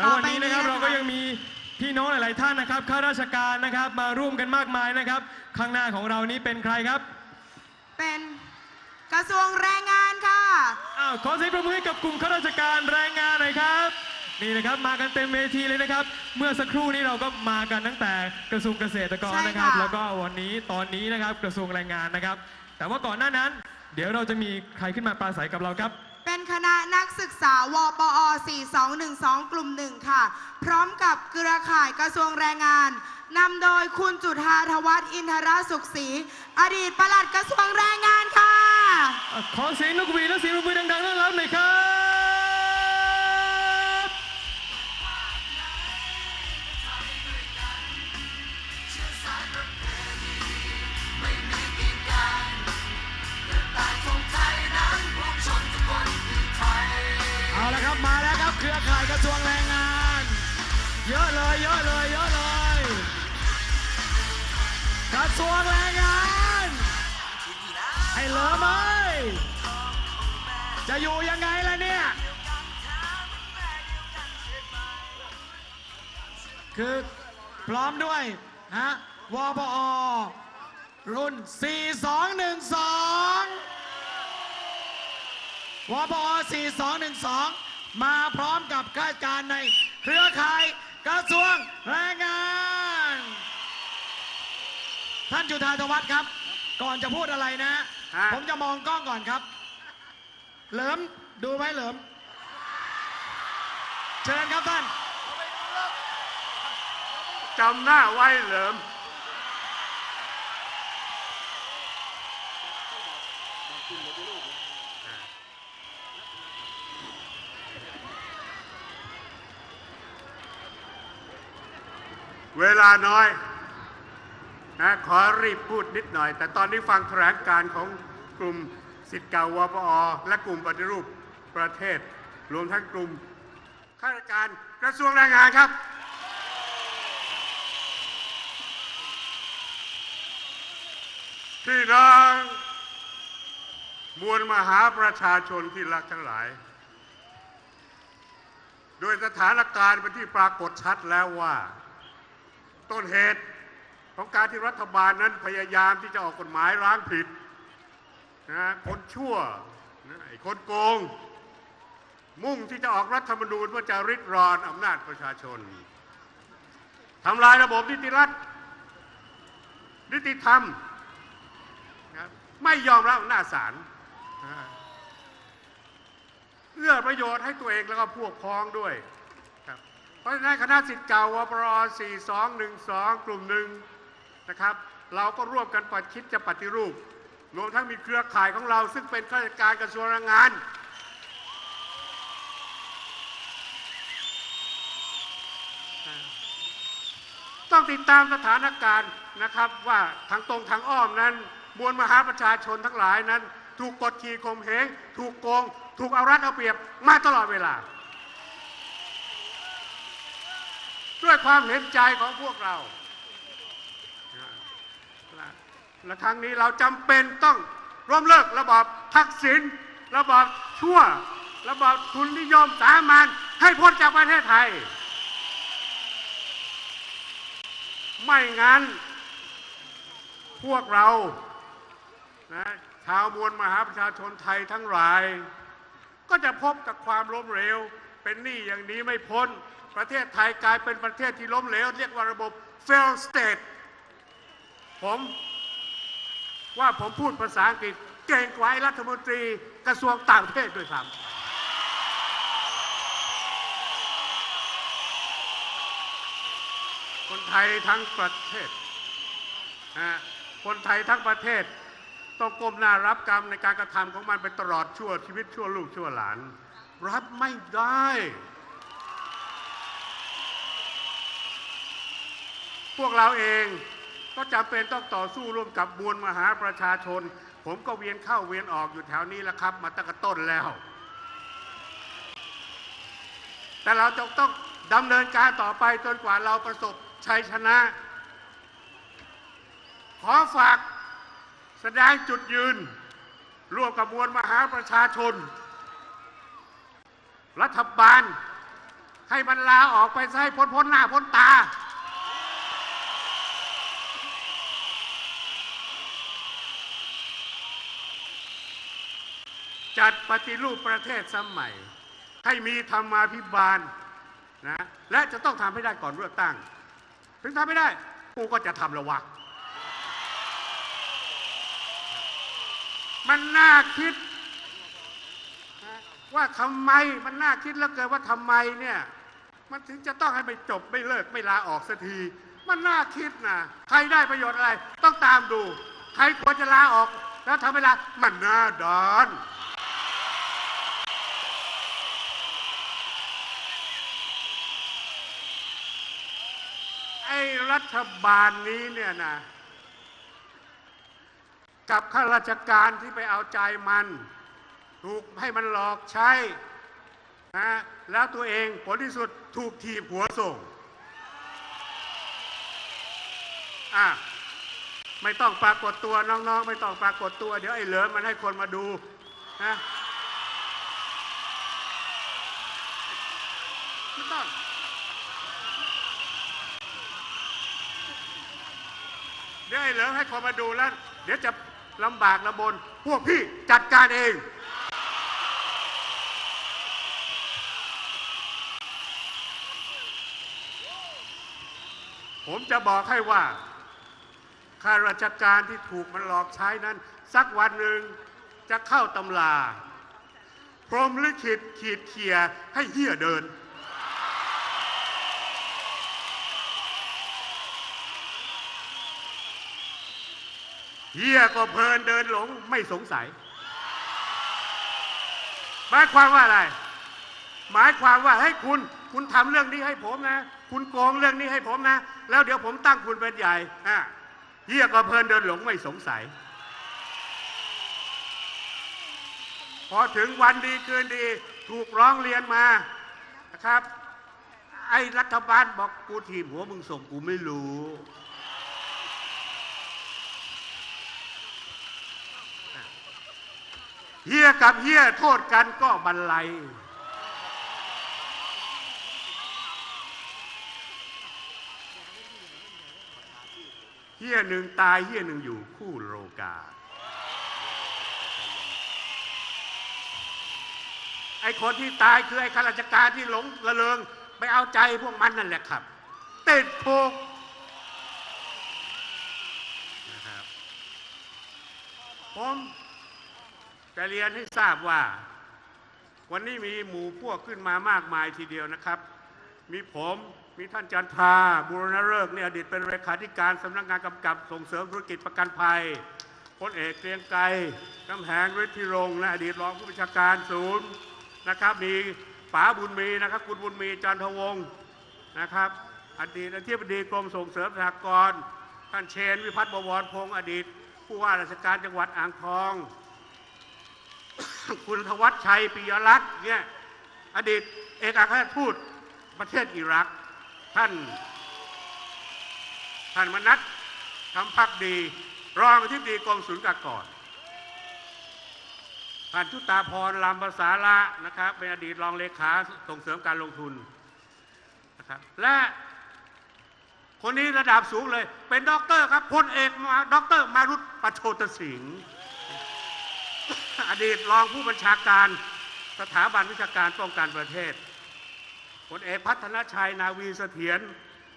แล้ววันนี้นะครับเราก็ยังมีพี่น้องหลาย ๆ ท่านนะครับข้าราชการนะครับมาร่วมกันมากมายนะครับ ข้างหน้าของเรานี้เป็นใครครับ เป็นกระทรวงแรงงานค่ะอ้าวขอเสียงปรบมือให้กับกลุ่มข้าราชการแรงงานหน่อยครับนี่นะครับมากันเต็มเวทีเลยนะครับ เมื่อสักครู่นี้เราก็มากันตั้งแต่กระทรวงเกษตรกรใช่ค่ะนะครับ แล้วก็วันนี้ตอนนี้นะครับกระทรวงแรงงานนะครับ แต่ว่าก่อนหน้านั้น เดี๋ยวเราจะมีใครขึ้นมาปราศัยกับเราครับ เป็นคณะนักศึกษาวปอ 4212 กลุ่มหนึ่งค่ะ พร้อมกับเครือข่ายกระทรวงแรงงานนำโดยคุณจุธาธวัฒน์อินทรสุขศรีอดีตปลัดกระทรวงแรงงานค่ะ ขอเสียงนกหวีดและเสียงปรบมือดังๆต้อนรับหน่อยครับ พร้อมด้วยฮะวปอรุ่น 4212วปอ4212 มาพร้อมกับข้าราชการในเครือข่ายกระทรวงแรงงาน ท่านจุธาธวัฒน์ครับ ก่อนจะพูดอะไรนะ ฮะ ผมจะมองกล้องก่อนครับ เหลิมดูไหมเหลิม เชิญครับท่าน จำหน้าไว้เหลิมเวลาน้อยนะขอรีบพูดนิดหน่อย แต่ตอนนี้ฟังแถลงการของกลุ่มสิทธิ์เก่าวปอ และกลุ่มปฏิรูปประเทศ รวมทั้งกลุ่มข้าราชการกระทรวงแรงงานครับ พี่น้องมวลมหาประชาชนที่รักทั้งหลาย โดยสถานการณ์เป็นที่ปรากฏชัดแล้วว่า ต้นเหตุของการที่รัฐบาลนั้นพยายามที่จะออกกฎหมายล้างผิดนะคนชั่วนะไอ้คนโกง มุ่งที่จะออกรัฐธรรมนูญเพื่อจะริดรอนอำนาจประชาชนทำลายระบบนิติรัฐนิติธรรม ไม่ยอมรับอำนาจศาลนเอื้อประโยชน์ให้ตัวเองแล้วก็พวกพ้องด้วยครับเพราะฉะนั้นคณะสิทธิ์เก่าวปร4212 กลุ่มหนึ่งนะครับ เราก็ร่วมกันปัดคิดจะปฏิรูป รวมทั้งมีเครือข่ายของเรา ซึ่งเป็นข้าราชการกระทรวงแรงงาน ต้องติดตามสถานการณ์นะครับว่าทางตรงทางอ้อมนั้น มวลมหาประชาชนทั้งหลายนั้น ถูกกดขี่ข่มเหงถูกโกง ถูกเอารัดเอาเปรียบมาตลอดเวลา ด้วยความเห็นใจของพวกเรา และครั้งนี้เราจำเป็นต้องร่วมเลิกระบอบทักษิณระบอบชั่ว ระบอบทุนนิยมสามัญให้พ้นจากประเทศไทย ไม่งั้น พวกเรา นะชาวมวลมหาประชาชนไทยทั้งหลาย ก็จะพบกับความล้มเหลว เป็นหนี้อย่างนี้ไม่พ้น ประเทศไทยกลายเป็นประเทศที่ล้มเหลว เรียกว่าระบบ fail state ผมว่าผมพูดภาษาอังกฤษเก่งกว่ารัฐมนตรีกระทรวงต่างประเทศด้วยซ้ำคนไทยทั้งประเทศ คนไทยทั้งประเทศ ต้องก้มหน้ารับกรรมในการกระทำของมันไปตลอดชั่วชีวิตชั่วลูกชั่วหลาน รับไม่ได้ พวกเราเองก็จำเป็นต้องต่อสู้ร่วมกับมวลมหาประชาชน ผมก็เวียนเข้าเวียนออกอยู่แถวนี้แล้วครับ มาตั้งแต่ต้นแล้ว แต่เราจะต้องดำเนินการต่อไปจนกว่าเราประสบชัยชนะ ขอฝาก แสดงจุดยืน ร่วมกับมวลมหาประชาชน รัฐบาล ให้มันลาออกไปซะให้พ้นพ้นหน้าพ้นตา จัดปฏิรูปประเทศสมัย ให้มีธรรมาภิบาลนะและจะต้องทำให้ได้ก่อนเลือกตั้ง ถึงทำไม่ได้กูก็จะทำละวะ มันน่าคิด ว่าทำไมมันน่าคิดแล้วเกินว่าทำไมเนี่ย มันถึงจะต้องให้ไปจบไม่เลิกไม่ลาออกสักที มันน่าคิดนะใครได้ประโยชน์อะไร ต้องตามดู ใครควรจะลาออก แล้วทำเวลามันน่าดอนไอ้รัฐบาลนี้เนี่ยนะ กับข้าราชการที่ไปเอาใจมัน ถูกให้มันหลอกใช้นะแล้วตัวเองผลที่สุดถูกถีบหัวส่งอะไม่ต้องปรากฏตัวน้องๆ ไม่ต้องปรากฏตัว เดี๋ยวไอ้เหลิมมันให้คนมาดูนะไม่ต้องเดี๋ยวไอ้เหลิมให้คนมาดูแล้ว เดี๋ยวจะ ลำบากลำบน พวกพี่จัดการเอง ผมจะบอกให้ว่าข้าราชการที่ถูกมันหลอกใช้นั้น สักวันหนึ่งจะเข้าตำราพรมลิขิตขีดเขี่ยให้เหี้ยเดิน เฮียก็เพลินเดินหลงไม่สงสัย หมายความว่าอะไร หมายความว่าให้คุณคุณทำเรื่องนี้ให้ผมนะ คุณโกงเรื่องนี้ให้ผมนะ แล้วเดี๋ยวผมตั้งคุณเป็นใหญ่อะเฮียก็เพลินเดินหลงไม่สงสัย พอถึงวันดีคืนดีถูกร้องเรียนมานะครับ ไอ้รัฐบาลบอกกูทีมหัวมึงส่งกูไม่รู้ เฮียกับเฮียโทษกันก็บันไลยเฮียหนึ่งตายเฮียหนึ่งอยู่คู่โลกา ไอ้คนที่ตายคือไอ้ข้าราชการที่หลงระเริง ไปเอาใจพวกมันนั่นแหละครับ ติดคุกนะครับผม จะเรียนให้ทราบว่า วันนี้มีหมู่พวกขึ้นมามากมายทีเดียวนะครับ มีผมมีท่านจันทราบุรณฤกษ์เนี่ยอดีตเป็นเลขาธิการสำนักงานกำกับส่งเสริมธุรกิจประกันภัยพลเอกเกรียงไกรกำแหงฤทธิรงค์และอดีตรองผู้บัญชาการศูนย์นะครับ มีป๋าบุญมีนะครับคุณบุญมีจันทวงศ์นะครับอดีตอธิบดีกรมส่งเสริมสหกรณ์ท่านเชน วิพัฒน์บวรพงศ์อดีต ผู้ว่าราชการจังหวัดอ่างทอง คุณธวัชชัยปิยรัตน์เนี่ยอดีตเอกอัครราชทูตประเทศอิรัก ท่าน ท่านมนัทคำพักดี รองอธิบดีกรมศุลกากรท่านชุตาพรลำภาษาละนะครับ เป็นอดีตรองเลขาส่งเสริมการลงทุนนะครับและคนนี้ระดับสูงเลย เป็นด็อกเตอร์ครับพลเอกมาด็อกเตอร์มารุตปโชตสิงห์ อดีตรองผู้บัญชาการสถาบันวิชาการป้องกันประเทศพลเอกพัฒนชัยนาวีเสถียร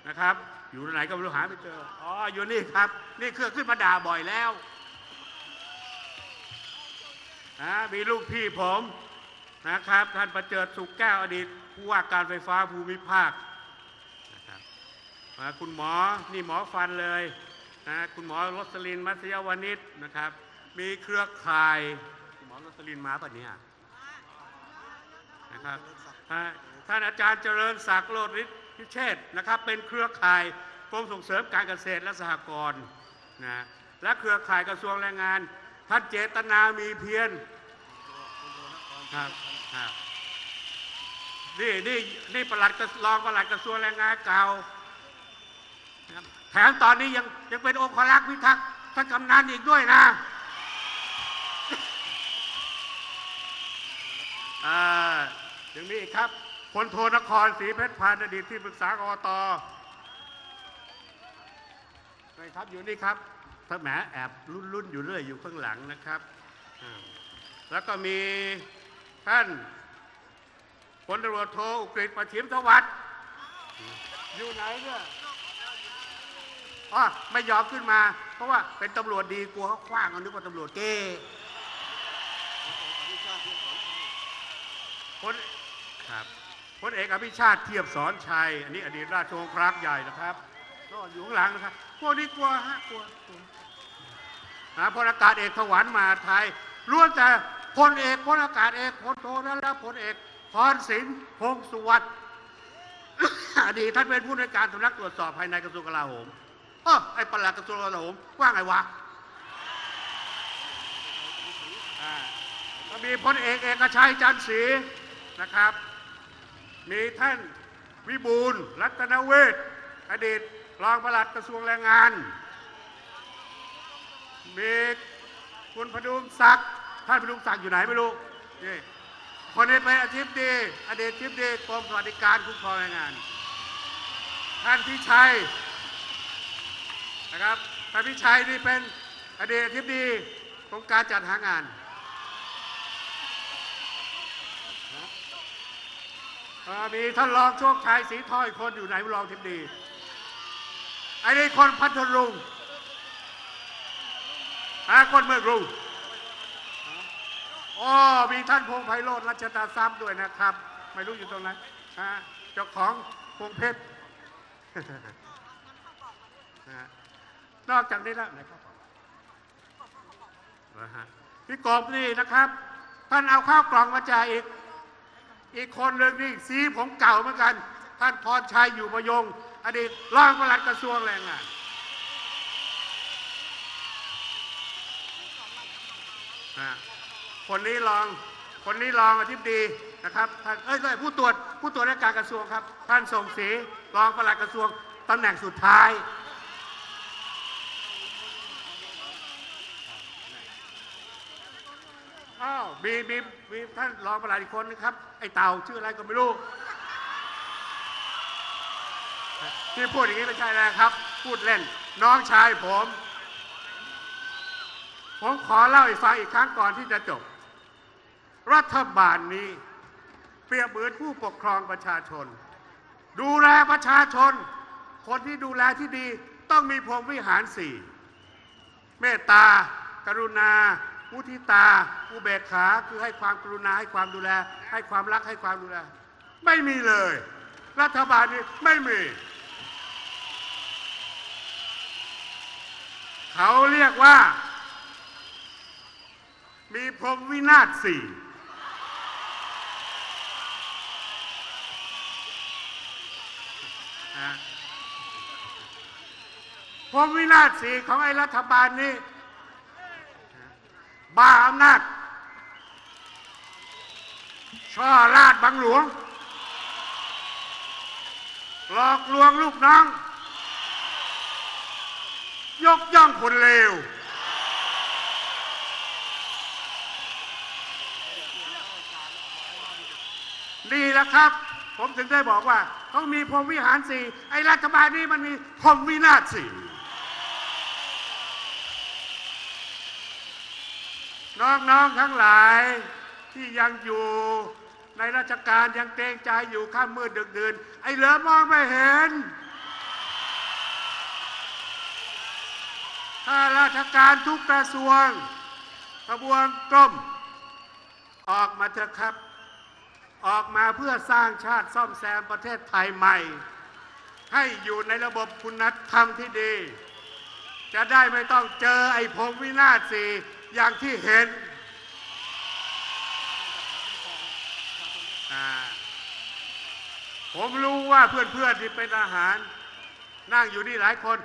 นะครับ อยู่ไหนก็ไม่รู้หาไม่เจออ๋ออยู่นี่ครับ นี่เครื่องขึ้นมาด่าบ่อยแล้วนะมีลูกพี่ผมนะครับ ท่านประเจิดสุขแก้วอดีตผู้ว่าการไฟฟ้าภูมิภาคนะครับมาคุณหมอนี่หมอฟันเลยนะคุณหมอรสลินมัสยวานิชนะครับ มีเครือข่าย อรสลินมาปะเนี่ยนะครับท่านอาจารย์เจริญศักดิ์โลดฤทธิ์พิเชษนะครับ เป็นเครือข่ายกรมส่งเสริมการเกษตรและสหกรณ์นะและเครือข่ายกระทรวงแรงงาน ท่านเจตนามีเพียรครับครับนี่นี่นี่ประหลัดกระรองประหลัดกระทรวงแรงงานเก่าแถมตอนนี้ยังยังเป็นองครักษ์พิทักษ์ท่านกำนันอีกด้วยนะ อ่ายังมีอีกครับพลโทนครศรีเพชรพานธ์อดีตที่ปรึกษากอตนี่ครับอยู่นี่ครับถ้าแหมแอบรุ่นๆอยู่เรื่อยอยู่ข้างหลังนะครับ แล้วก็มีท่านพลตำรวจโทอุกฤษประชิมสวัสดิ์อยู่ไหนเนี่ยอ๋อไม่ยอมขึ้นมา เพราะว่าเป็นตำรวจดีกลัวเขาคว้างเอานึกว่าตำรวจเก้ พลครับพลเอกอภิชาติเทียบสอนชัย อันนี้อดีตราชวงศ์ครากใหญ่นะครับก็อยู่ข้างหลังนะครับพวกนี้กลัวฮะกลัวกลัวหาพลอากาศเอกถวันมหาไทยล้วนแต่พลเอกพลอากาศเอกพลโทนั้นแล้วพลเอกพรศิลป์พงษ์สุวัสดิ์อดีตท่านเป็นผู้ในวยการสำนักตรวจสอบภายในกระทรวงกลาโหมเออไอ้ปลัดกระทรวงกลาโหมว่าไงวะอ่าก็มีพลเอกเอกชัยจันทร์ศรี นะครับ มีท่านวิบูลรัตนเวชอดีตรองปลัดกระทรวงแรงงาน มีคุณพดุงศักดิ์ท่านพดุงศักดิ์อยู่ไหนไม่รู้นี่คนนี้เป็นอธิบดีอดีตอธิบดีกรมสวัสดิการคุ้มครองแรงงาน ท่านพิชัยนะครับท่านพิชัยนี่เป็นอดีตอธิบดีกรมการจัดหางาน เอ่อ มีท่านรองโชคชัยสีทอยคนอยู่ไหนรองทิบดีไอ้นี่คนพัทลุงอาคนเมืองกรุงอ๋อมีท่านพงไพโรธรัชตาทรัพย์ด้วยนะครับ ไม่รู้อยู่ตรงไหนฮะเจ้าของพงเพชรนอกจากนี้แล้วไหนครับพี่กบนี่นะครับ ท่านเอาข้าวกล่องมาจ่ายอีก อีกคนหนึ่งนี่สีผมเก่าเหมือนกัน ท่านพรชัยอยู่ประยง อดีตรองปลัดกระทรวงแรงงานคนนี้รองคนนี้รองอธิบดีนะครับท่านเอ้ยผู้ตรวจผู้ตรวจราชการกระทรวงครับ ท่านส่งศรีรองปลัดกระทรวงตำแหน่งสุดท้าย อ้าวมีมีมีท่านรองประหลัดอีกคนนะครับ ไอ้เต่าชื่ออะไรก็ไม่รู้ ที่พูดอย่างนี้ไม่ใช่นะครับ พูดเล่น น้องชายผม ผมขอเล่าให้ฟังอีกครั้งก่อนที่จะจบ รัฐบาลนี้ เปรียบเหมือนผู้ปกครองประชาชน ดูแลประชาชน คนที่ดูแลที่ดี ต้องมีพรหมวิหารสี่เมตตา กรุณา มุทิตา อุเบกขาคือให้ความกรุณาให้ความดูแล ให้ความรักให้ความดูแล ไม่มีเลย รัฐบาลนี้ไม่มี เขาเรียกว่า มีพรหมวินาศสี่พรหมวินาศสีของไอ้รัฐบาลนี้ บ้าอำนาจ ช่อลาดบังหลวง หลอกลวงลูกน้อง ยกย่องคนเลวดีแล้วครับ ผมถึงได้บอกว่าต้องมีพรมวิหารสี่ไอ้รัฐบาลนี้มันมีพรมวินาศสี่ น้องๆทั้งหลายที่ยังอยู่ในราชการยังเกรงใจอยู่ข้ามมืดดึกดื่นไอ้เหลือมองไม่เห็น ถ้าราชการทุกกระทรวงกระบวนกรมออกมาเถอะครับ ออกมาเพื่อสร้างชาติซ่อมแซมประเทศไทยใหม่ ให้อยู่ในระบบคุณธรรมที่ดี จะได้ไม่ต้องเจอไอ้พรหมวินาศสี อย่างที่เห็นผมรู้ว่าเพื่อนๆที่เป็นอาหาร นั่งอยู่นี่หลายคน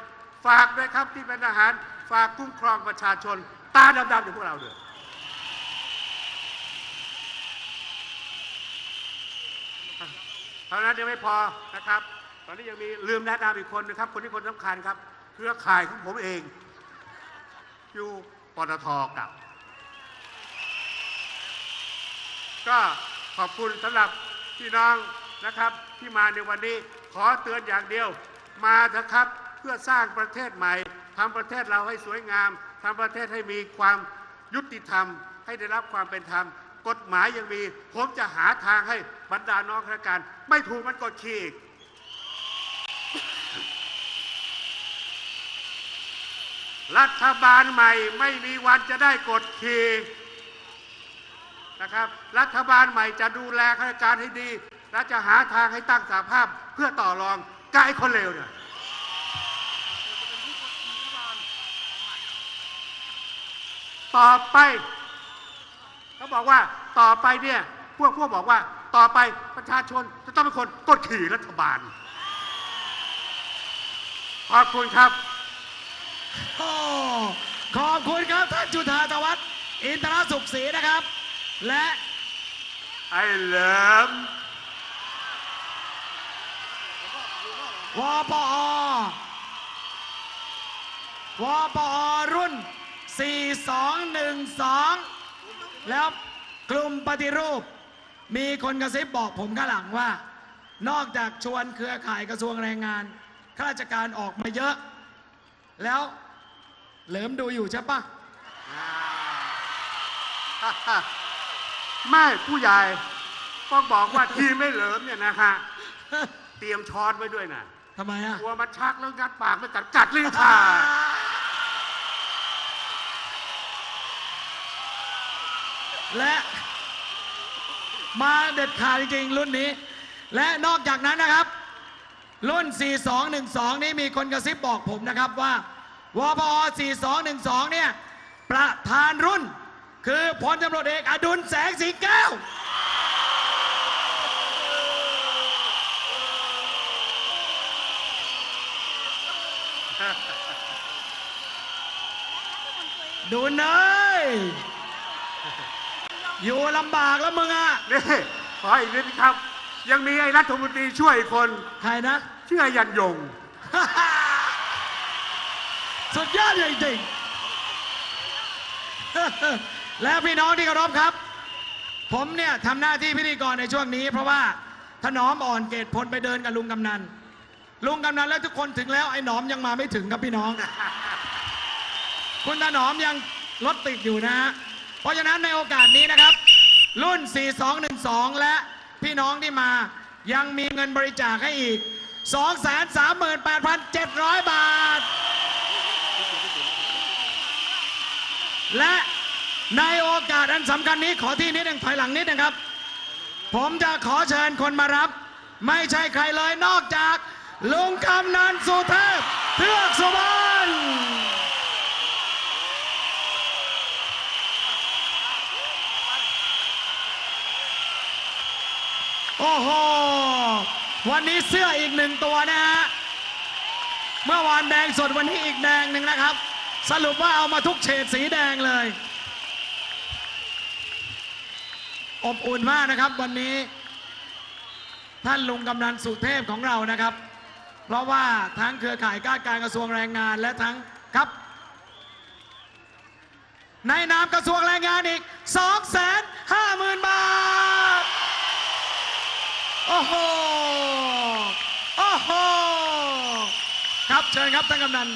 ฝากด้วยครับที่เป็นอาหาร ฝากคุ้มครองประชาชน ตาดำๆอย่างพวกเราด้วยเท่านั้นยังไม่พอนะครับ ตอนนี้ยังมีลืมแนะนำอีกคนนะครับ คนที่คนสำคัญครับ เครือข่ายของผมเอง อยู่ ปตทกับ ก็ขอบคุณสำหรับพี่น้องนะครับที่มาในวันนี้ขอเตือนอย่างเดียว มาเถอะครับเพื่อสร้างประเทศใหม่ทำประเทศเราให้สวยงามทำประเทศให้มีความยุติธรรม ให้ได้รับความเป็นธรรม กฎหมายยังมี ผมจะหาทางให้บรรดาน้องข้าราชการ ไม่ถูกมันกดขี่อีก รัฐบาลใหม่ไม่มีวันจะได้กดขี่นะครับ รัฐบาลใหม่จะดูแลข้าราชการให้ดี และจะหาทางให้ตั้งสาภาพเพื่อต่อรองกับไอ้คนเลวเนี่ยต่อไปเขาบอกว่าต่อไปเนี่ยพวกพวกบอกว่าต่อไปประชาชนจะต้องเป็นคนกดขี่รัฐบาลขอบคุณครับ โอ้ขอบคุณครับท่านจุธาธวัฒน์อินทรสุขศรีนะครับ และไอ้เหลิมวปอวปอรุ่น 4212 แล้วกลุ่มปฏิรูป มีคนกระซิบบอกผมข้างหลังว่า นอกจากชวนเครือข่ายกระทรวงแรงงานข้าราชการออกมาเยอะ แล้วเหลิมดูอยู่ใช่ปะไม่ผู้ใหญ่ต้องบอกว่าทีมไม่เหลิมเนี่ยนะคะเตรียมช้อนไว้ด้วยนะทำไมอะกลัวมันชักแล้วงัดปากไม่กัดกัดลิ้นค่ะและมาเด็ดขาดจริงๆรุ่นนี้ และนอกจากนั้นนะครับ รุ่น 4212 นี้มีคนกระซิบบอกผมนะครับว่าวปอ4212 เนี่ย ประธานรุ่น คือพลตำรวจเอกอดุลแสงสีแก้ว ดูเนยอยู่ลำบากแล้วมึงอะ นี่ขออีกนิดครับ ยังมีไอ้รัฐมนตรีช่วยอีกคนใครนะ ชื่อไอ้ยันยง สุดยอดจริงๆ และพี่น้องที่เคารพครับ ผมเนี่ยทำหน้าที่พิธีกรในช่วงนี้ เพราะว่าถนอมอ่อนเกตพลไปเดินกับลุงกำนัน ลุงกำนันและทุกคนถึงแล้วไอ้หนอมยังมาไม่ถึงครับพี่น้อง คุณถนอมยังรถติดอยู่นะฮะเพราะฉะนั้นในโอกาสนี้นะครับ รุ่น 4212 และ พี่น้องที่มา ยังมีเงินบริจาคให้อีก 238,700 บาท และในโอกาสอันสำคัญนี้ขอที่นิดหนึ่งถอยหลังนิดนึงครับ ผมจะขอเชิญคนมารับ ไม่ใช่ใครเลยนอกจาก ลุงกำนันสุเทพเทือกสุบรรณ โอ้โห วันนี้เสื้ออีกหนึ่งตัวนะฮะ เมื่อวานแดงสดวันนี้อีกแดงหนึ่งนะครับ สรุปว่าเอามาทุกเฉดสีแดงเลย อบอุ่นมากนะครับวันนี้ ท่านลุงกำนันสุเทพของเรานะครับ เพราะว่าทั้งเครือข่ายก้าการกระทรวงแรงงานและทั้งครับในนามกระทรวงแรงงานอีก 2 5 0 0 0 0 บาท โอ้โหโอ้โหครับเชิญครับท่านกำนัน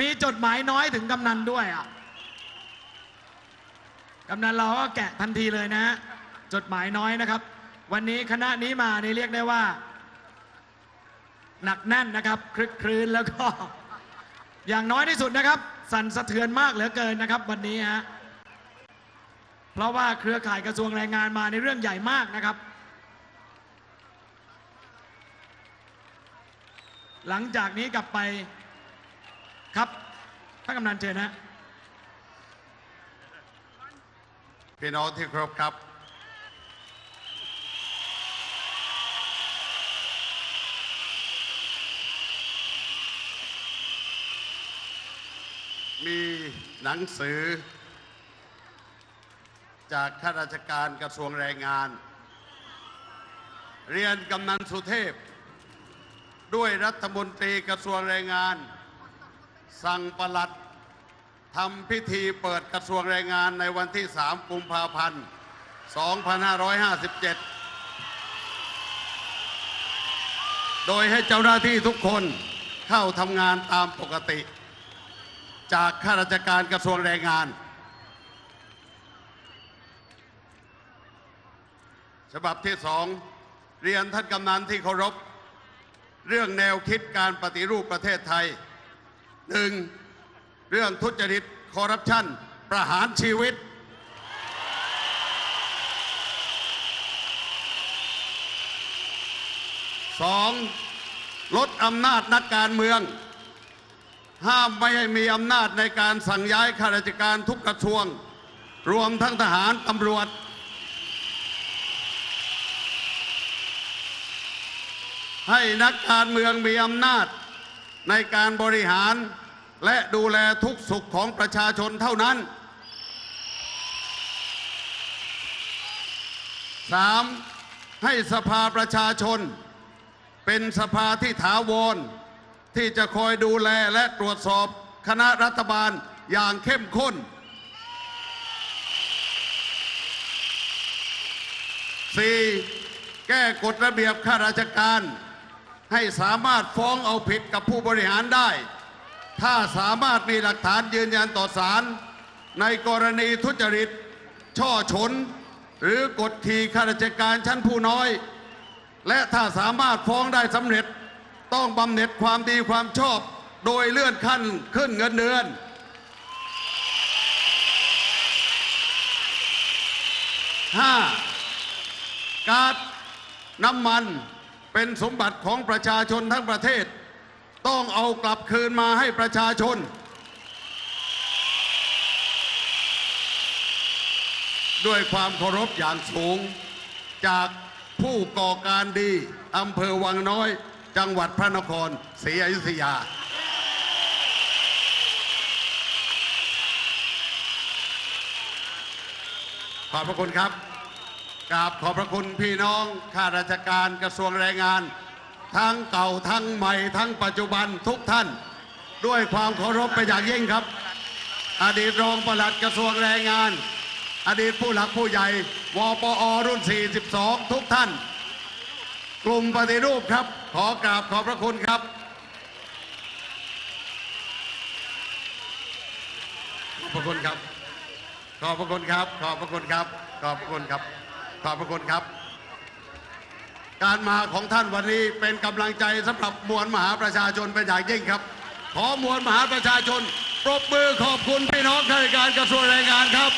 มีจดหมายน้อยถึงกำนันด้วยอะ กำนันเราก็แกะทันทีเลยนะฮะ จดหมายน้อยนะครับ วันนี้คณะนี้มานี่เรียกได้ว่า หนักแน่นนะครับ คลึกครื้นแล้วก็ อย่างน้อยที่สุดนะครับ สั่นสะเทือนมากเหลือเกินนะครับ วันนี้ฮะเพราะว่าเครือข่ายกระทรวงแรงงานมาในเรื่องใหญ่มากนะครับ หลังจากนี้กลับไปครับท่านกำนันเชิญนะพี่น้องที่ครพครับ มีหนังสือ จากข้าราชการกระทรวงแรงงาน เรียนกำนันสุเทพ ด้วยรัฐมนตรีกระทรวงแรงงาน สั่งประลัดทำพิธีเปิดกระทรวงแรงงานในวันที่ 3 กุมภาพันธ์ 2557 โดยให้เจ้าหน้าที่ทุกคนเข้าทำงานตามปกติ จากข้าราชการกระทรวงแรงงาน ฉบับที่สองเรียนท่านกำนันที่เคารพ เรื่องแนวคิดการปฏิรูปประเทศไทยหนึ่งเรื่องทุจริตคอร์รัปชันประหารชีวิตสองลดอำนาจนักการเมือง ห้ามไม่ให้มีอำนาจในการสั่งย้ายข้าราชการทุกกระทรวง รวมทั้งทหารตำรวจ ให้นักการเมืองมีอำนาจในการบริหารและดูแลทุกสุขของประชาชนเท่านั้น 3. ให้สภาประชาชน เป็นสภาที่ถาวร ที่จะคอยดูแลและตรวจสอบคณะรัฐบาลอย่างเข้มข้น 4. แก้กฎระเบียบข้าราชการ ให้สามารถฟ้องเอาผิดกับผู้บริหารได้ ถ้าสามารถมีหลักฐานยืนยันต่อศาลในกรณีทุจริต ช่อฉน หรือกดขี่ข้าราชการชั้นผู้น้อย และถ้าสามารถฟ้องได้สำเร็จ ต้องบำเหน็จความดีความชอบ โดยเลื่อนขั้นขึ้นเงินเดือน 5. การน้ำมันเป็นสมบัติของประชาชนทั้งประเทศ ต้องเอากลับคืนมาให้ประชาชน ด้วยความเคารพอย่างสูง จากผู้ก่อการดีอำเภอวังน้อย จังหวัดพระนครศรีอยุธยา ขอบพระคุณครับกราบขอบพระคุณพี่น้องข้าราชการกระทรวงแรงงาน ทั้งเก่าทั้งใหม่ ทั้งปัจจุบันทุกท่าน ด้วยความเคารพไปนอย่างยิ่งครับ อดีตรองปลัดกระทรวงแรงงาน อดีตผู้หลักผู้ใหญ่วปอรุ่น 42 ทุกท่าน กลุ่มปฏิรูปครับ ขอกราบขอบพระคุณครับ ขอบพระคุณครับ ขอบพระคุณครับ ขอบพระคุณครับ ขอบพระคุณครับ ขอบพระคุณครับ การมาของท่านวันนี้เป็นกำลังใจสำหรับมวลมหาประชาชนเป็นอย่างยิ่งครับ ขอมวลมหาประชาชนปรบมือขอบคุณพี่น้องข้าราชการกระทรวงแรงงานครับ